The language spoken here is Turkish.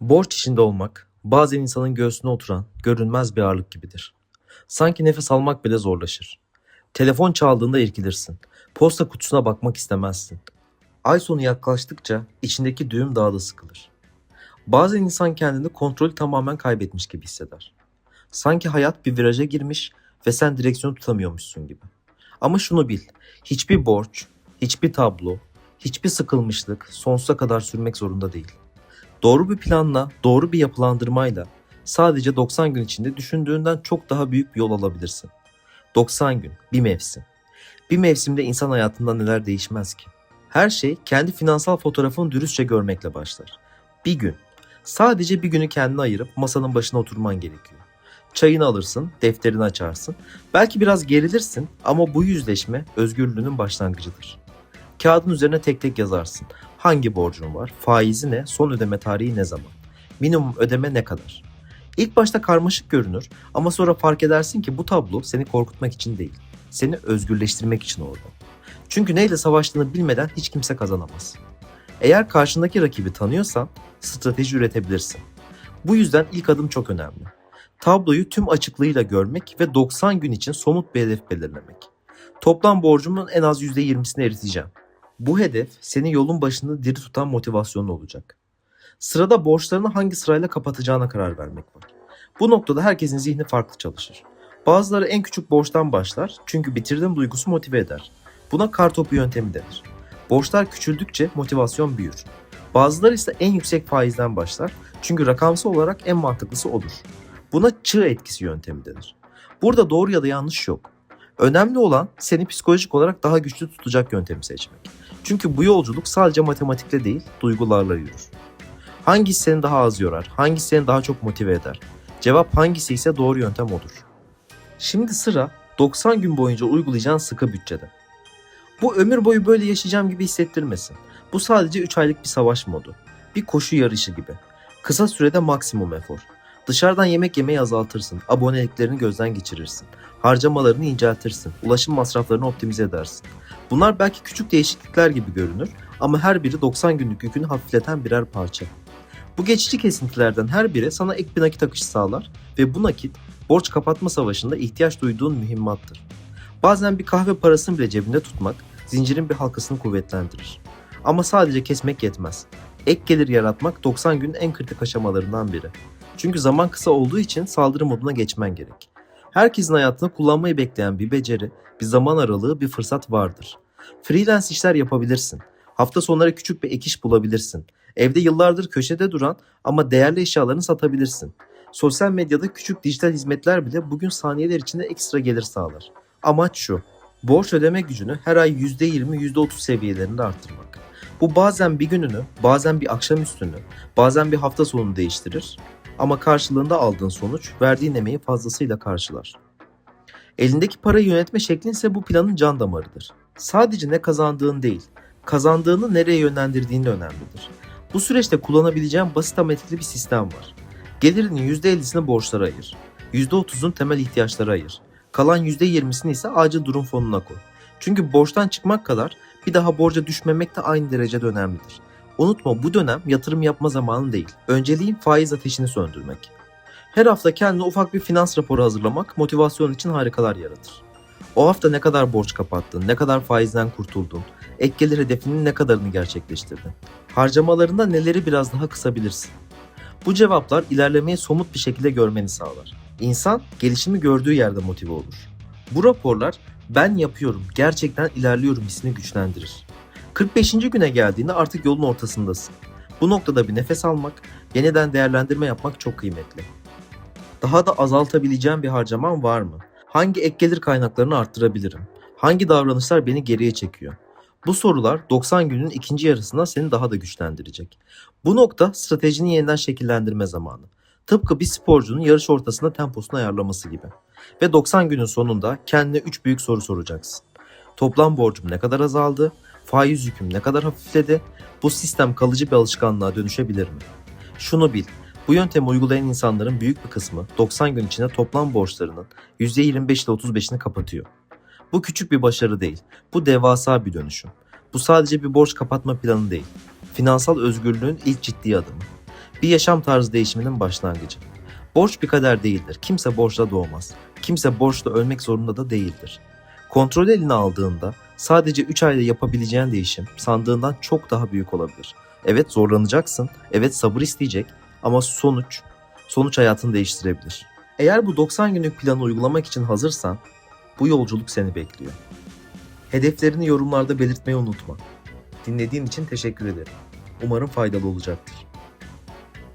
Borç içinde olmak, bazen insanın göğsüne oturan görünmez bir ağırlık gibidir. Sanki nefes almak bile zorlaşır. Telefon çaldığında irkilirsin. Posta kutusuna bakmak istemezsin. Ay sonu yaklaştıkça içindeki düğüm daha da sıkılır. Bazen insan kendini kontrolü tamamen kaybetmiş gibi hisseder. Sanki hayat bir viraja girmiş ve sen direksiyonu tutamıyormuşsun gibi. Ama şunu bil, hiçbir borç, hiçbir tablo, hiçbir sıkılmışlık sonsuza kadar sürmek zorunda değil. Doğru bir planla, doğru bir yapılandırmayla sadece 90 gün içinde düşündüğünden çok daha büyük bir yol alabilirsin. 90 gün, bir mevsim. Bir mevsimde insan hayatında neler değişmez ki? Her şey kendi finansal fotoğrafını dürüstçe görmekle başlar. Bir gün, sadece bir günü kendine ayırıp masanın başına oturman gerekiyor. Çayını alırsın, defterini açarsın. Belki biraz gerilirsin ama bu yüzleşme özgürlüğünün başlangıcıdır. Kağıdın üzerine tek tek yazarsın. Hangi borcun var, faizi ne, son ödeme tarihi ne zaman, minimum ödeme ne kadar. İlk başta karmaşık görünür ama sonra fark edersin ki bu tablo seni korkutmak için değil, seni özgürleştirmek için orada. Çünkü neyle savaştığını bilmeden hiç kimse kazanamaz. Eğer karşındaki rakibi tanıyorsan strateji üretebilirsin. Bu yüzden ilk adım çok önemli. Tabloyu tüm açıklığıyla görmek ve 90 gün için somut bir hedef belirlemek. Toplam borcumun en az %20'sini eriteceğim. Bu hedef seni yolun başında diri tutan motivasyonun olacak. Sırada borçlarını hangi sırayla kapatacağına karar vermek var. Bu noktada herkesin zihni farklı çalışır. Bazıları en küçük borçtan başlar çünkü bitirdim duygusu motive eder. Buna kartopu yöntemi denir. Borçlar küçüldükçe motivasyon büyür. Bazıları ise en yüksek faizden başlar çünkü rakamsal olarak en mantıklısı odur. Buna çığ etkisi yöntemi denir. Burada doğru ya da yanlış yok. Önemli olan seni psikolojik olarak daha güçlü tutacak yöntemi seçmek. Çünkü bu yolculuk sadece matematikle değil, duygularla yürür. Hangisi seni daha az yorar, hangisi seni daha çok motive eder? Cevap hangisi ise doğru yöntem odur. Şimdi sıra 90 gün boyunca uygulayacağın sıkı bütçede. Bu ömür boyu böyle yaşayacağım gibi hissettirmesin. Bu sadece 3 aylık bir savaş modu. Bir koşu yarışı gibi. Kısa sürede maksimum efor. Dışarıdan yemek yemeyi azaltırsın. Aboneliklerini gözden geçirirsin. Harcamalarını inceltirsin. Ulaşım masraflarını optimize edersin. Bunlar belki küçük değişiklikler gibi görünür ama her biri 90 günlük yükünü hafifleten birer parça. Bu geçici kesintilerden her biri sana ek bir nakit akışı sağlar ve bu nakit borç kapatma savaşında ihtiyaç duyduğun mühimmattır. Bazen bir kahve parasını bile cebinde tutmak zincirin bir halkasını kuvvetlendirir. Ama sadece kesmek yetmez. Ek gelir yaratmak 90 günün en kritik aşamalarından biri. Çünkü zaman kısa olduğu için saldırı moduna geçmen gerek. Herkesin hayatında kullanmayı bekleyen bir beceri, bir zaman aralığı, bir fırsat vardır. Freelance işler yapabilirsin. Hafta sonları küçük bir ek iş bulabilirsin. Evde yıllardır köşede duran ama değerli eşyalarını satabilirsin. Sosyal medyada küçük dijital hizmetler bile bugün saniyeler içinde ekstra gelir sağlar. Amaç şu, borç ödeme gücünü her ay %20, %30 seviyelerinde arttırmak. Bu bazen bir gününü, bazen bir akşamüstünü, bazen bir hafta sonunu değiştirir ama karşılığında aldığın sonuç verdiğin emeği fazlasıyla karşılar. Elindeki parayı yönetme şeklin ise bu planın can damarıdır. Sadece ne kazandığın değil, kazandığını nereye yönlendirdiğin de önemlidir. Bu süreçte kullanabileceğin basit ama etkili bir sistem var. Gelirinin %50'sini borçlara ayır. %30'un temel ihtiyaçlara ayır. Kalan %20'sini ise acil durum fonuna koy. Çünkü borçtan çıkmak kadar bir daha borca düşmemek de aynı derecede önemlidir. Unutma bu dönem yatırım yapma zamanı değil. Önceliğin faiz ateşini söndürmek. Her hafta kendine ufak bir finans raporu hazırlamak motivasyon için harikalar yaratır. O hafta ne kadar borç kapattın, ne kadar faizden kurtuldun, ek gelir hedefinin ne kadarını gerçekleştirdin, harcamalarında neleri biraz daha kısabilirsin. Bu cevaplar ilerlemeyi somut bir şekilde görmeni sağlar. İnsan gelişimi gördüğü yerde motive olur. Bu raporlar ben yapıyorum, gerçekten ilerliyorum hissini güçlendirir. 45. güne geldiğinde artık yolun ortasındasın. Bu noktada bir nefes almak, yeniden değerlendirme yapmak çok kıymetli. Daha da azaltabileceğim bir harcamam var mı? Hangi ek gelir kaynaklarını arttırabilirim? Hangi davranışlar beni geriye çekiyor? Bu sorular 90 günün ikinci yarısında seni daha da güçlendirecek. Bu nokta stratejini yeniden şekillendirme zamanı. Tıpkı bir sporcunun yarış ortasında temposunu ayarlaması gibi. Ve 90 günün sonunda kendine 3 büyük soru soracaksın. Toplam borcum ne kadar azaldı? Faiz yüküm ne kadar hafifledi? Bu sistem kalıcı bir alışkanlığa dönüşebilir mi? Şunu bil, bu yöntemi uygulayan insanların büyük bir kısmı 90 gün içinde toplam borçlarının %25 ile 35'ini kapatıyor. Bu küçük bir başarı değil, bu devasa bir dönüşüm. Bu sadece bir borç kapatma planı değil, finansal özgürlüğün ilk ciddi adımı. Bir yaşam tarzı değişiminin başlangıcı. Borç bir kader değildir. Kimse borçla doğmaz. Kimse borçla ölmek zorunda da değildir. Kontrol eline aldığında sadece 3 ayda yapabileceğin değişim sandığından çok daha büyük olabilir. Evet zorlanacaksın, evet sabır isteyecek ama sonuç, sonuç hayatını değiştirebilir. Eğer bu 90 günlük planı uygulamak için hazırsan bu yolculuk seni bekliyor. Hedeflerini yorumlarda belirtmeyi unutma. Dinlediğin için teşekkür ederim. Umarım faydalı olacaktır.